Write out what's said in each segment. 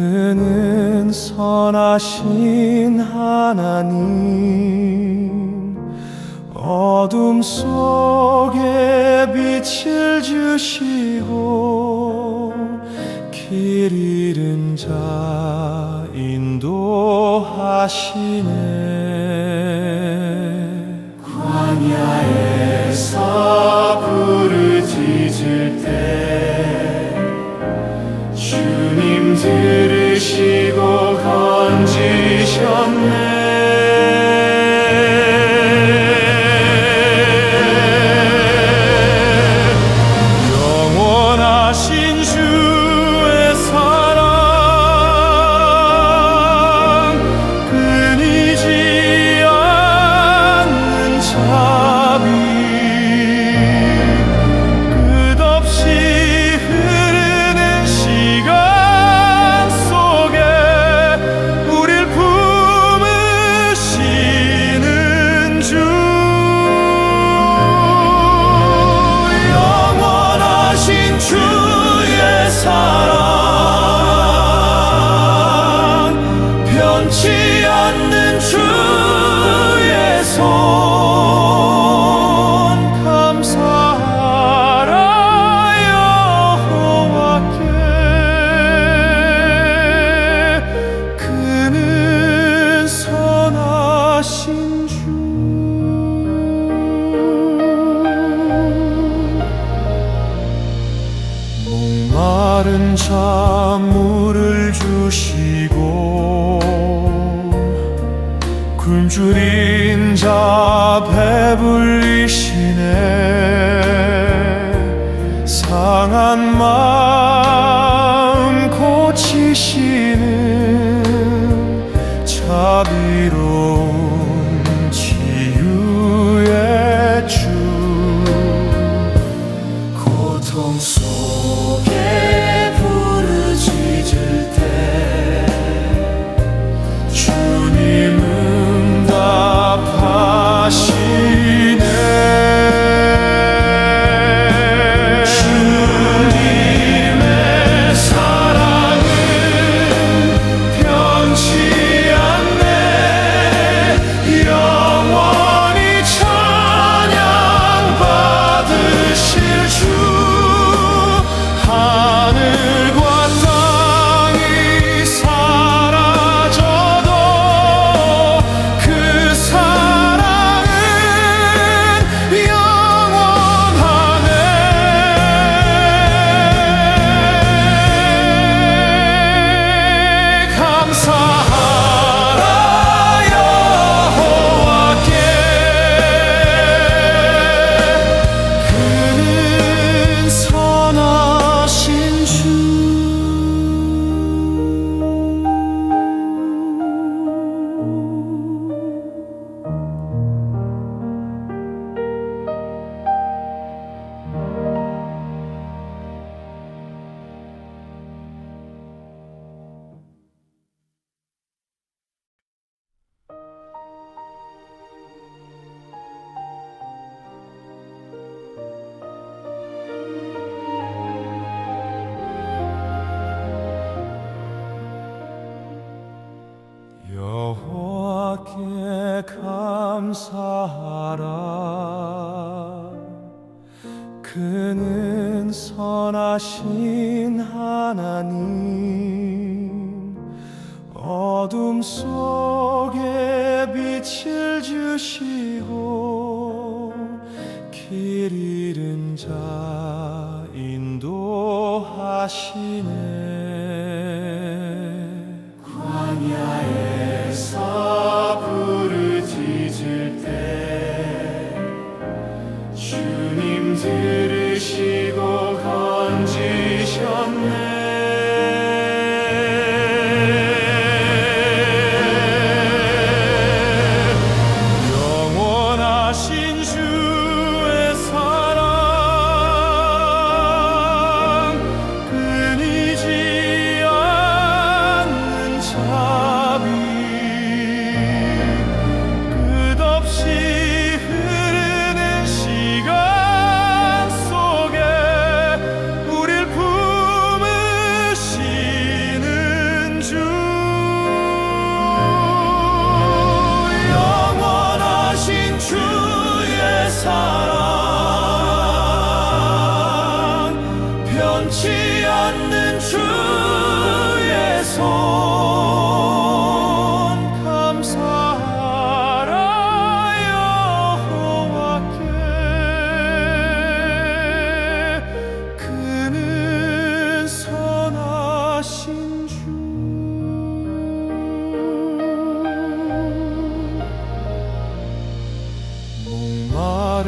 그는 선하신 하나님. 어둠 속에 빛을 주시고 길 잃은 자 인도하시네. 광야에서 주린 자 배불리시네. 상한 속에 빛을 주시고 길 잃은 자 인도하시네. 광야에서 부르짖을 때 주님 들으시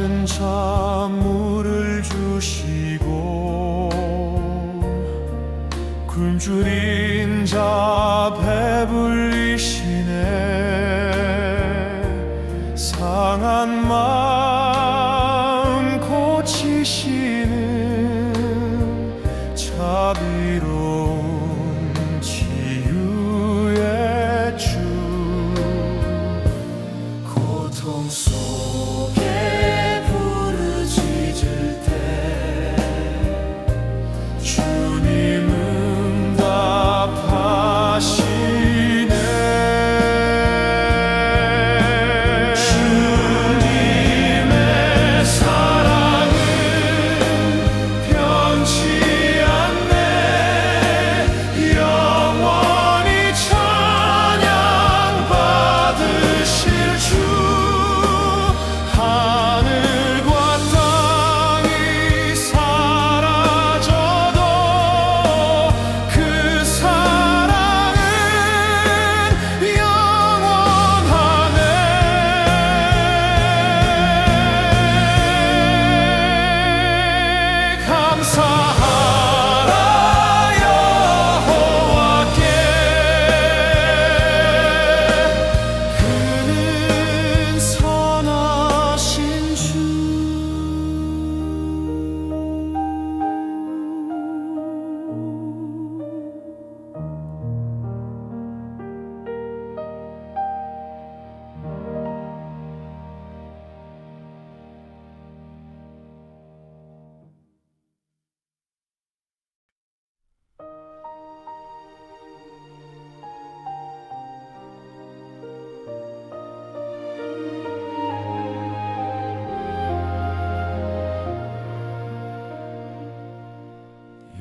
마른 찬물을 주시고 굶주린 자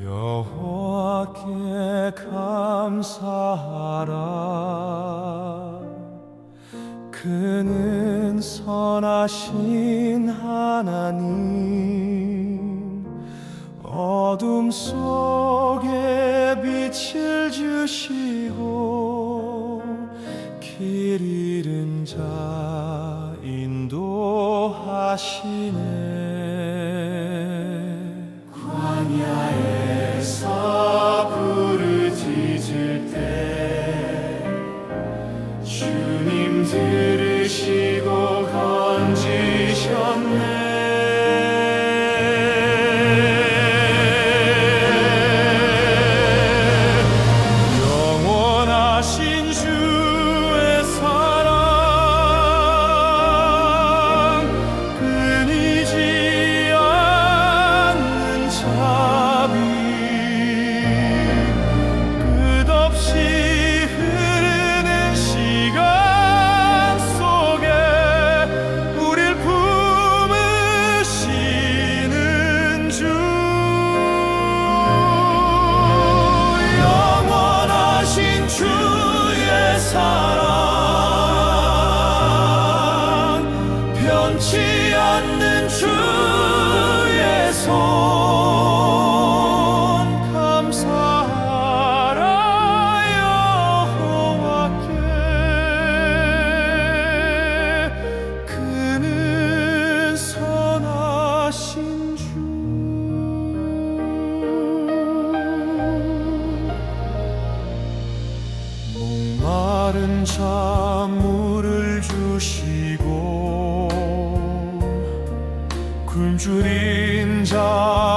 여호와께 감사하라. 그는 선하신 하나님 어둠 속에 빛을 주시고 길 잃은 자 인도하시네. 광야 sorry 마른 찬물을 주시고 굶주린 자